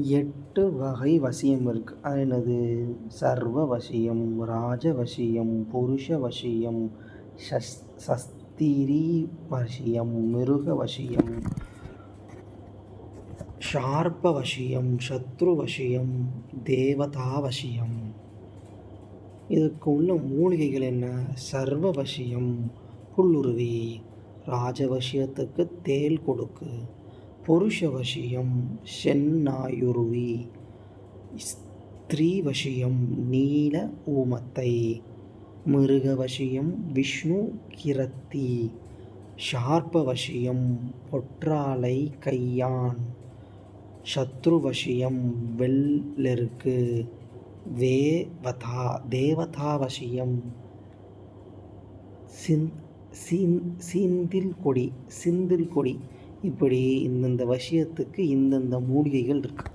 எட்டு வகை வசியம் இருக்குது அது என்னது? சர்வ வசியம் ராஜ வசியம் புருஷ வசியம் சஸ் சஸ்திரி வசியம் மிருக வசியம் ஷார்ப வசியம் சத்ரு வசியம் தேவதா வசியம். இதுக்கு உள்ள மூலிகைகள் என்ன? சர்வ வசியம் புல்லுருவி ராஜவசியத்துக்கு தேல் கொடுக்கு. புருஷ வசியம் செந்நாயுருவி ஸ்திரீ வசியம் நீல ஊமத்தை மிருக வசியம் விஷ்ணு கிரத்தி ஷார்ப வசியம் கையான் சத்ரு வசியம் வெள்ளெருக்கு வேவதா தேவதா வசியம் சிந் சீன் சீந்தில் கொடி சிந்தில் கொடி இப்படி இந்தந்த விஷயத்துக்கு இந்தந்த மூலிகைகள் இருக்குது